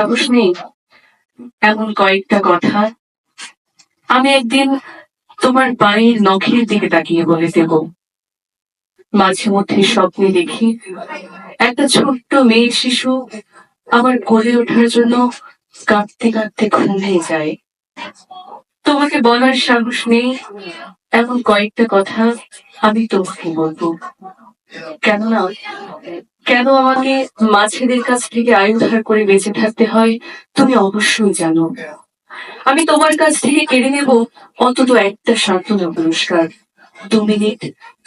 সাহস নেই। এমন কয়েকটা কথা। আমি একদিন তোমার পায়ের নখের দিকে তাকিয়ে বলে দেব মাঝে মধ্যে স্বপ্নে দেখি একটা ছোট্ট মেয়ে শিশু আমার কোলে ওঠার জন্য কাঁদতে কাঁদতে ঘুমিয়ে যায়। তোমাকে বলার সাহস নেই। এমন কয়েকটা কথা আমি তোমাকে বলব। কেননা কেন আমাকে মাছেদের কাছ থেকে আয়ু ধার করে বেঁচে থাকতে হয়, তুমি অবশ্যই জানো। আমি তোমার কাছ থেকে কেড়ে নেব অন্তত একটা সান্ত্বনা পুরস্কার। দু মিনিট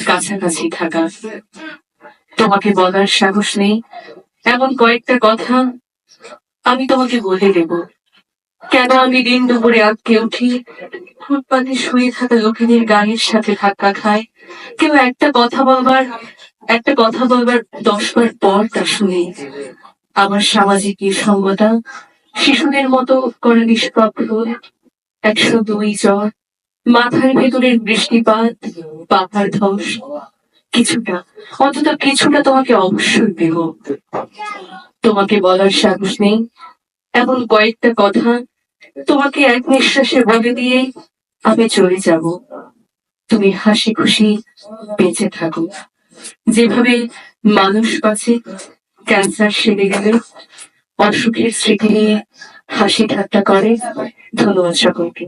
কাছাকাছি থাকা। তোমাকে বলার সাহস নেই। এমন কয়েকটা কথা আমি তোমাকে বলে দেব। কেন আমি দিন দুপুরে আটকে উঠি? ফুটপাতে শুয়ে থাকা লোকেদের গাড়ির সাথে ধাক্কা খায়। কেউ একটা কথা বলবার একটা কথা বলবার দশবার পর তা শুনে। আমার সামাজিক নিঃসঙ্গতা শিশুদের মতো করে নিষ্প্রাপ্য একশো দুই জ্বর, মাথার ভেতরের বৃষ্টিপাত, পাখার ধস, কিছুটা, অন্তত কিছুটা তোমাকে অবশ্যই দেব। তোমাকে বলার সাহস নেই। এমন কয়েকটা কথা তোমাকে এক নিঃশ্বাসে বলে দিয়ে আমি চলে যাব। তুমি হাসি খুশি বেঁচে থাকো। যেভাবে মানুষ বাঁচে ক্যান্সার সেরে গেলে অসুখের স্মৃতি নিয়ে হাসি ঠাট্টা করে। ধন্যবাদ সকলকে।